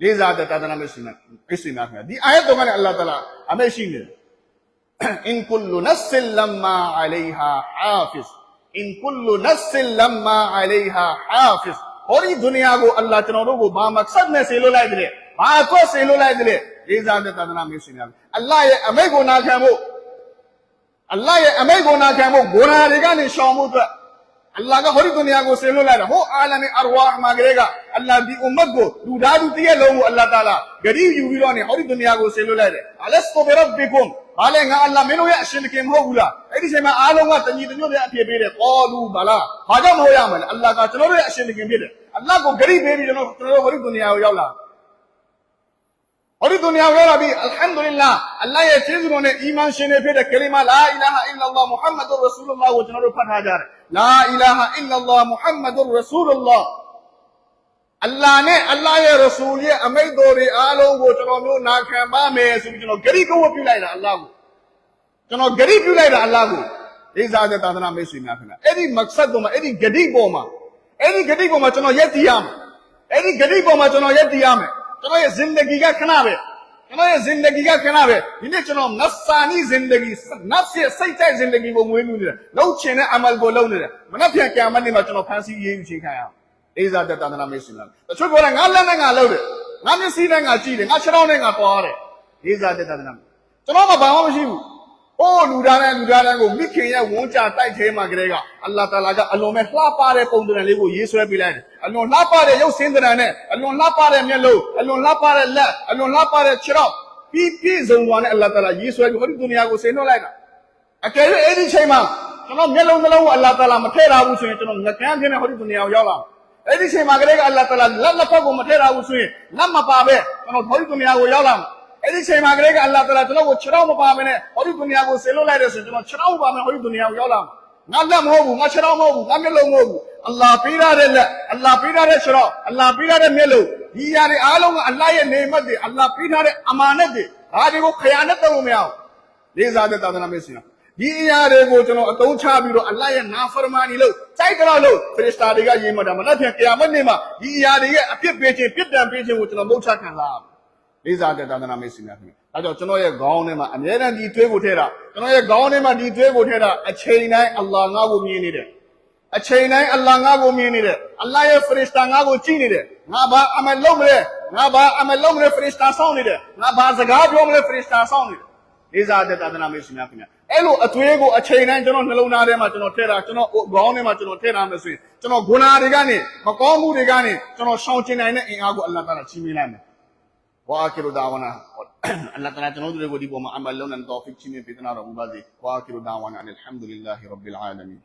Speaker 1: လေးစားတဲ့သာသနာမိတ်ဆွေများမိတ်ဆွေများခင်ဗျာဒီအာယတ်တော်ကနေအလ္လာဟ်တအာလာအမေရှိနေတယ် إن كل نفس لما عليها حافظ إن كل نفس لما عليها حافظ ဟောဒီဒုနီယာကိုအလ္လာဟ်ကျွန်တော်တို့ကိုဘာမဆက်နဲ့ဆေလို့လိုက်တယ်ဘာကွက်ဆေလို့လိုက်တယ် လေးစားတဲ့သာသနာမျိုးရှင်များအလ္လာဟ်ရဲ့အမိန့်ကိုနာခံဖို့အလ္လာဟ်ရဲ့အမိန့်ကိုနာခံဖို့ဂုဏတွေကနေရှောင်ဖို့အတွက်အလ္လာဟ်ကဟောဒီဒုနီယာကိုဆေလို့လိုက်တာဟိုအာလမ်အရဝါဟ်မှာကလေးကအလ္လာဟ်ဒီအွမ်မတ်ကိုလူသားသူတည့်ရဲ့လုံးကိုအလ္လာဟ်တာလာဂရီယူပြီးတော့နေဟောဒီဒုနီယာကိုဆေလို့လိုက်တယ်အလစတိုဘီရဘ်ဘီကွမ်ဘာလဲငါအလ္လာဟ်မင်းတို့ရဲ့အရှင်တခင်မဟုတ်ဘူးလားအဲ့ဒီချိန်မှာအားလုံးကတညီတညွတ်တဲ့အဖြစ်ပေးတယ်ကောလူဘာလားဘာကြောင့်မဟုတ်ရမလဲအလ္လာဟ်ကကျွန်တော်တို့ရဲ့အရှင်တခင်ဖြစ်တယ်အလ္လာဟ်ကိုဂရီပေးပြီးကျွန်တော်ကျွန်တော်တို့ဟောဒီဒုနီယာကိုရောက်လာ ဟောဒီဒုနီယာကိုရောက်လာပြီးအလ်ဟမ်ဒူလ illah အလ္လာဟ်ရဲ့ကျေးဇူးတော်နဲ့အီမန်ရှင်တွေဖြစ်တဲ့ကလီမာလာအီလာဟာအီလ္လာလ္လာဟ်မုဟမ္မဒ်ရဆူလလာကိုကျွန်တော်တို့ဖတ်ထားကြတယ်လာအီလာဟာအီလ္လာလ္လာဟ်မုဟမ္မဒ်ရဆူလလာအလ္လာဟ်နဲ့အလ္လာဟ်ရဲ့ရဆူလ်ရဲ့အမိန့်တော်တွေအားလုံးကိုကျွန်တော်မျိုးနာခံပါမယ်ဆိုပြီးကျွန်တော်ဂရီကိုဝတ်ပြုလိုက်တာအလ္လာဟ်ကိုကျွန်တော်ဂရိပြုလိုက်တာအလ္လာဟ်ကိုလေးစားတဲ့သာသနာမိတ်ဆွေများခင်ဗျအဲ့ဒီမက်ဆတ်ပေါ်မှာအဲ့ဒီဂရိပေါ်မှာအဲ့ဒီဂရိပေါ်မှာကျွန်တော်ရက်တည်ရမယ်အဲ့ဒီဂရိပေါ်မှာကျွန်တော်ရက်တည်ရမယ် ကျွန်တော်ရဲ့ဇင်ဒဂီကခဏပဲကျွန်တော်ရဲ့ဇင်ဒဂီကခဏပဲဒီနေ့ကျွန်တော်နဖ်ဆာနီဇင်ဒဂီနဖ်ရဲ့စိတ်ကြိုက်ဇင်ဒဂီကိုမွေးမြူနေတယ်လှုပ်ချင်တဲ့အမလ်ကိုလုပ်နေတယ်မနှက်ပြန်ကြံမနေမှာကျွန်တော်ဖန်ဆီးရေးယူချိန်ခံရအောင်လေးစားတဲ့သာသနာမိတ်ဆွေများတချို့ပြောတယ်ငါလက်နဲ့ငါလုပ်တယ်ငါမျက်စိနဲ့ငါကြည့်တယ်ငါခြေထောက်နဲ့ငါသွားတယ်လေးစားတဲ့သာသနာကျွန်တော်ကဘာမှမရှိဘူး။ အိုးလူသားတဲ့လူသားတဲ့ကိုမိခင်ရဲ့ဝန်းကြတိုက်ထဲမှာကလေးကအလ္လာဟ်တာလာကအလွန်ပဲလှပတဲ့ပုံသဏ္ဍာန်လေးကိုရေးဆွဲပေးလိုက်တယ်။အလွန်လှပတဲ့ရုပ်ဆင်းသဏ္ဍာန်နဲ့အလွန်လှပတဲ့မျက်လုံးအလွန်လှပတဲ့လက်အလွန်လှပတဲ့ခြေထောက်ပြီးပြည့်စုံသွားတဲ့အလ္လာဟ်တာလာရေးဆွဲပြီးဟောဒီဒုနီယာကိုဆင်းနှုတ်လိုက်တာ။အကယ်၍အဲ့ဒီချိန်မှာကျွန်တော်မျက်လုံးနှလုံးကိုအလ္လာဟ်တာလာမထည့်ထားဘူးဆိုရင်ကျွန်တော်ငကန်းဖြစ်နေဟောဒီဒုနီယာကိုရောက်လာ။အဲ့ဒီချိန်မှာကလေးကအလ္လာဟ်တာလာလက်လက်ဖက်ကိုမထည့်ထားဘူးဆိုရင်လက်မပါပဲကျွန်တော်ဟောဒီဒုနီယာကိုရောက်လာမှာ။ အဲ့ဒီချိန်မှာကလေးကအလ္လာဟ်တအာလာကျွန်တော်ကိုခြေတော်မပါမနဲ့ဟောဒီဒုနီယာကိုဆေလို့လိုက်တယ်ဆိုရင်ကျွန်တော်ခြေတော်မပါမနဲ့ဟောဒီဒုနီယာကိုရောက်လာမှာငါလက်မဟုတ်ဘူးငါခြေတော်မဟုတ်ဘူးငါမျက်လုံးမဟုတ်ဘူးအလ္လာဟ်ပေးရတဲ့လက်အလ္လာဟ်ပေးရတဲ့ခြေတော်အလ္လာဟ်ပေးရတဲ့မျက်လုံးဒီຢာတွေအားလုံးကအလ္လာဟ်ရဲ့နေမတ်တွေအလ္လာဟ်ပေးထားတဲ့အမာနတ်တွေဒါတွေကိုခယာနတ်တော်မရအောင်လေးစားတဲ့သာသနာမေ့စင်ဒီအရာတွေကိုကျွန်တော်အသုံးချပြီးတော့အလ္လာဟ်ရဲ့နာဖရမာနီလို့စိုက်ကြတော့လို့ဖရစ်တာတွေကရေးမှတ်တာမနောက်ပြန်ကယာမတ်နေ့မှာဒီအရာတွေရဲ့အပြစ်ပေးခြင်းပြစ်ဒဏ်ပေးခြင်းကိုကျွန်တော်မုတ်ချခံလာရမယ် လေးစားတဲ့သာသနာမိတ်ဆွေများခင်ဗျာအဲကြောင့်ကျွန်တော်ရဲ့ခေါင်းထဲမှာအမြဲတမ်းဒီသွေးကိုထည့်တာကျွန်တော်ရဲ့ခေါင်းထဲမှာဒီသွေးကိုထည့်တာအချိန်တိုင်းအလ္လာဟ်ငါ့ကိုမြင်နေတယ်အချိန်တိုင်းအလ္လာဟ်ငါ့ကိုမြင်နေတယ်အလ္လာဟ်ရဲ့ဖရစ်တာငါ့ကိုကြည့်နေတယ်ငါဘာအမယ်လုံးမလဲငါဘာအမယ်လုံးမလဲဖရစ်တာဆောင်းနေတယ်ငါဘာစကားပြောမလဲဖရစ်တာဆောင်းနေတယ်လေးစားတဲ့သာသနာမိတ်ဆွေများခင်ဗျာအဲ့လိုအသွေးကိုအချိန်တိုင်းကျွန်တော်နှလုံးသားထဲမှာကျွန်တော်ထည့်တာကျွန်တော်ခေါင်းထဲမှာကျွန်တော်ထည့်ထားမယ်ဆိုရင်ကျွန်တော်ဂုဏတွေကနေမကောင်းမှုတွေကနေကျွန်တော်ရှောင်ကျင်နိုင်တဲ့အင်အားကိုအလ္လာဟ်ကချီးမြှင့်လိုက်မယ် واخر دعوانا الله تعالى تنودر يقول دي بوما عمل لنا توفيق شيء في تنا رب بازي واخر دعوانا ان الحمد لله رب العالمين